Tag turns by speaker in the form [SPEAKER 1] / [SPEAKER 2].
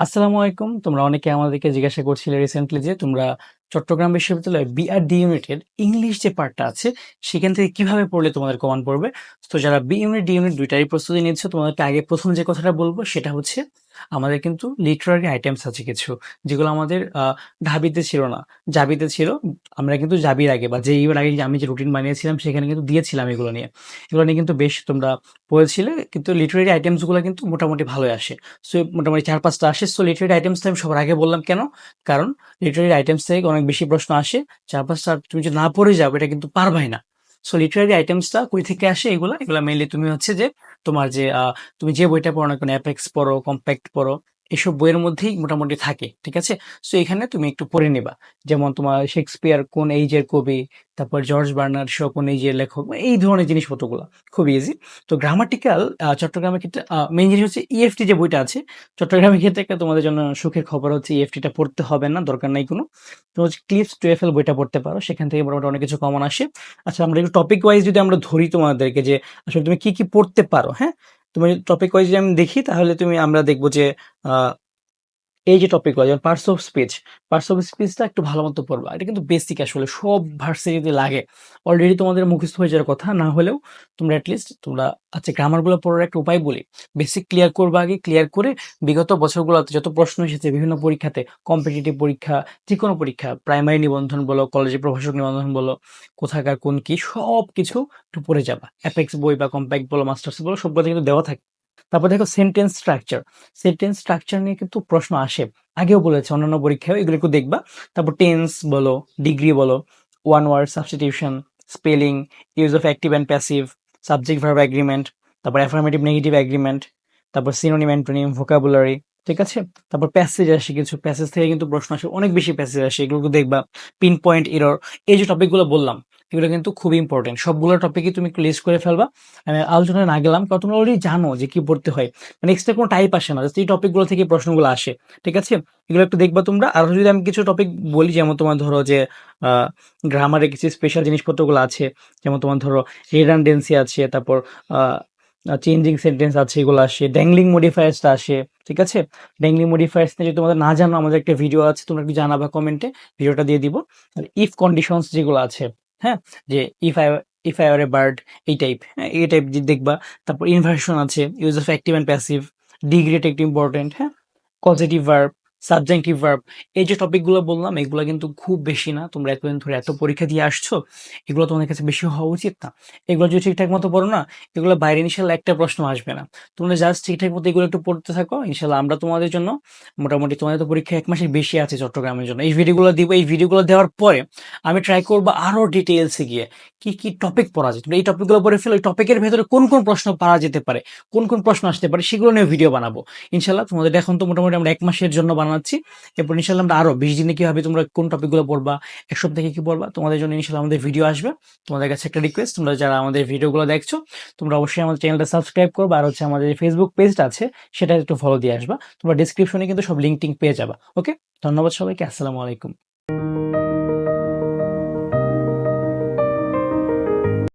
[SPEAKER 1] আসসালামু আলাইকুম। তোমরা অনেকে আমাদেরকে জিজ্ঞাসা করছিলে রিসেন্টলি যে তোমরা চট্টগ্রাম বিশ্ববিদ্যালয়ে বিআরডি ইউনিটের ইংলিশ যে পার্টটা আছে সেখান থেকে কীভাবে পড়লে তোমাদের কমান পড়বে? তো যারা বি ইউনিট, ডি ইউনিট দুইটারই প্রস্তুতি নিচ্ছ তোমাদেরকে আগে প্রথম যে কথাটা বলব সেটা হচ্ছে আমাদের কিন্তু লিটারারি আইটেমস আছে কিছু, যেগুলো আমাদের ঢাবিতে ছিল না। জাবিতে ছিল। আমরা কিন্তু জাবির আগে বা যেই আগে আমি যে রুটিন বানিয়েছিলাম, সেখানে কিন্তু দিয়েছিলাম এগুলো নিয়ে। এগুলো নিয়ে কিন্তু বেশ তোমরা পড়েছিলে, কিন্তু লিটারারি আইটেমসগুলা কিন্তু মোটামুটি ভালোই আসে। সো, মোটামুটি চার পাঁচটা আসে। সো লিটারারি আইটেমস আমি সবার আগে বললাম কেন? কারণ লিটারারি আইটেমস থেকে অনেক বেশি প্রশ্ন আসে। চার পাঁচটা তুমি যদি না পড়ে যাও, এটা কিন্তু পারবাই না। সো লিটারারি আইটেমসটা কই থেকে আসে এগুলা? এগুলা মেইনলি তুমি হচ্ছে যে তোমার যে তুমি যে বইটা পড়ো না কোনো অ্যাপেক্স পড়ো, কম্প্যাক্ট পড়ো, এসব বইয়ের মধ্যেই মোটামুটি থাকে। ঠিক আছে? সো এখানে তুমি একটু পড়ে নিবা। যেমন তোমার শেক্সপিয়ার কোন এইজের কবি, তারপর জর্জ বার্নার শ কোন এইজের লেখক, এই ধরনের জিনিসপত্রগুলা। খুব ইজি। তো গ্রামাটিক্যাল চট্টগ্রামের ক্ষেত্রে মেইন জিনিস হচ্ছে ইএফটি যে বইটা আছে, চট্টগ্রামের ক্ষেত্রে একটা তোমাদের জন্য সুখের খবর হচ্ছে ইএফটি টা পড়তে হবে না, দরকার নাই কোনো। তো হচ্ছে ক্লিপস টুয়েফএল বইটা পড়তে পারো। সেখান থেকে মোটামুটি অনেক কিছু কমন আসে। আচ্ছা আমরা একটু টপিক ওয়াইজ যদি আমরা ধরি তোমাদেরকে যে আসলে তুমি কি, কি পড়তে পারো, হ্যাঁ? তুমি টপিক ওয়াইজ আমি দেখি তাহলে তুমি আমরা দেখব যে এই যে টপিক যেমন parts of speech, parts of স্পিচটা একটু ভালো মতো পড়বা। এটা কিন্তু বেসিক আসলে সব ভার্সিটিতে লাগে। অলরেডি তোমাদের মুখস্থ হয়ে যাওয়ার কথা না হলেও তোমরা এটলিস্ট তোমরা আচ্ছা গ্রামারগুলো পড়ার একটা উপায় বলি। বেসিক ক্লিয়ার করবা আগে, ক্লিয়ার করে বিগত বছরগুলোতে যত প্রশ্ন এসেছে বিভিন্ন পরীক্ষাতে, কম্পিটিটিভ পরীক্ষা, যেকোনো পরীক্ষা, প্রাইমারি নিবন্ধন বলো, কলেজে প্রভাষক নিবন্ধন বলো, কোথাকার কোন কি সবকিছু একটু পড়ে যাবা। অ্যাপেক্স বই বা কম্প্যাক্ট বলো, মাস্টার্স বলো সবগুলোতে কিন্তু দেওয়া থাকে। তারপর দেখো সেন্টেন্স স্ট্রাকচার। সেন্টেন্স স্ট্রাকচার নিয়ে কিন্তু প্রশ্ন আসে। আগেও বলেছে অন্যান্য পরীক্ষায়ও এগুলো একটু দেখবা। তারপর টেন্স বলো, ডিগ্রি বলো, one word substitution, spelling, use of active and passive, subject verb agreement, তারপর অ্যাফার্মেটিভ নেগেটিভ এগ্রিমেন্ট, তারপর সিনোনিম অ্যান্টোনিম, ভোকাবুলারি, ঠিক আছে? তারপর প্যাসেজ আসে কিছু। প্যাসেজ থেকে কিন্তু প্রশ্ন আসে। অনেক বেশি প্যাসেজ আসে। এগুলো দেখবা। পিন পয়েন্ট এরর এই যে টপিকগুলো বললাম এগুলো কিন্তু খুবই ইম্পর্টেন্ট। সবগুলো টপিকই তুমি লিস্ট করে ফেলবা। আমি আলোচনায় না গেলাম কারণ তোমরা অলরেডি জানো যে কি পড়তে হয়। মানে এক্সট্রা কোনো টাইপ আসে না। এই টপিকগুলো থেকে প্রশ্নগুলো আসে। ঠিক আছে? এগুলো একটু দেখবা তোমরা। আরও যদি আমি কিছু টপিক বলি যেমন তোমার ধরো যে আ গ্রামারের কিছু স্পেশাল জিনিসপত্রগুলো আছে। যেমন তোমার ধরো রিডানডেন্সি আছে, তারপর চেঞ্জিং সেন্টেন্স আছে এগুলো আসে। ড্যাংলিং মডিফায়ার্সটা আসে। ঠিক আছে? ড্যাংলিং মডিফায়ার্স নিয়ে যদি তোমাদের না জানো আমাদের একটা ভিডিও আছে তোমরা একটু জানাবা কমেন্টে। ভিডিওটা দিয়ে দিব। আর ইফ কন্ডিশনস যেগুলো আছে হ্যাঁ? যে if I if I are a bird এই টাইপ, হ্যাঁ? এই টাইপ দেখবা। তারপর ইনভার্সন আছে, use of active and passive, degree একটু ইম্পর্টেন্ট, হ্যাঁ? পজিটিভ ভার্ব, সাবজেক্টিভ ভার্ব এই যে টপিকগুলো বললাম এগুলো কিন্তু খুব বেশি না। তোমরা এতদিন ধরে এত পরীক্ষা দিয়ে আসছো, এগুলো তোমাদের কাছে বেশি হওয়া উচিত না। এগুলো যদি ঠিকঠাক মতো পড়ো না, এগুলো বাইরে ইনশাল্লাহ একটা প্রশ্ন আসবে না। তোমরা জাস্ট ঠিকঠাক মতো এগুলো একটু পড়তে থাকো। ইনশাল্লাহ আমরা তোমাদের জন্য মোটামুটি তোমাদের তো পরীক্ষা ১ মাসের বেশি আছে চট্টগ্রামের জন্য। এই ভিডিওগুলো দিব। এই ভিডিওগুলো দেওয়ার পরে আমি ট্রাই করব আরও ডিটেইলসে গিয়ে কি, কি টপিক পড়া যায়। তোমরা এই টপিকগুলো পড়ে ফেলো। এই টপিকের ভেতরে কোন, কোন প্রশ্ন পারা যেতে পারে, কোন, কোন প্রশ্ন আসতে পারে সেগুলো নিয়ে ভিডিও বানাবো। ইনশাল্লাহ তোমাদের এখন তো মোটামুটি আমরা এক মাসের জন্য বানাচ্ছি। এরপর ইনশাল্লাহ আমরা আরও ২০ দিনে কীভাবে তোমরা কোন টপিকগুলো পড়বা, এক সপ্তাহে কি পড়বা তোমাদের জন্য ইনশাল্লাহ আমাদের ভিডিও আসবে। তোমাদের কাছে একটা রিকোয়েস্ট তোমরা যারা আমাদের ভিডিওগুলো দেখছ তোমরা অবশ্যই আমাদের চ্যানেলটা সাবস্ক্রাইব করবা আর হচ্ছে আমাদের ফেসবুক পেজটা আছে সেটা একটু ফলো দিয়ে আসবা। তোমরা ডিসক্রিপশনে কিন্তু সব লিঙ্ক টিঙ্ক পেয়ে যাবা। ওকে? ধন্যবাদ সবাইকে। আসসালামু আলাইকুম।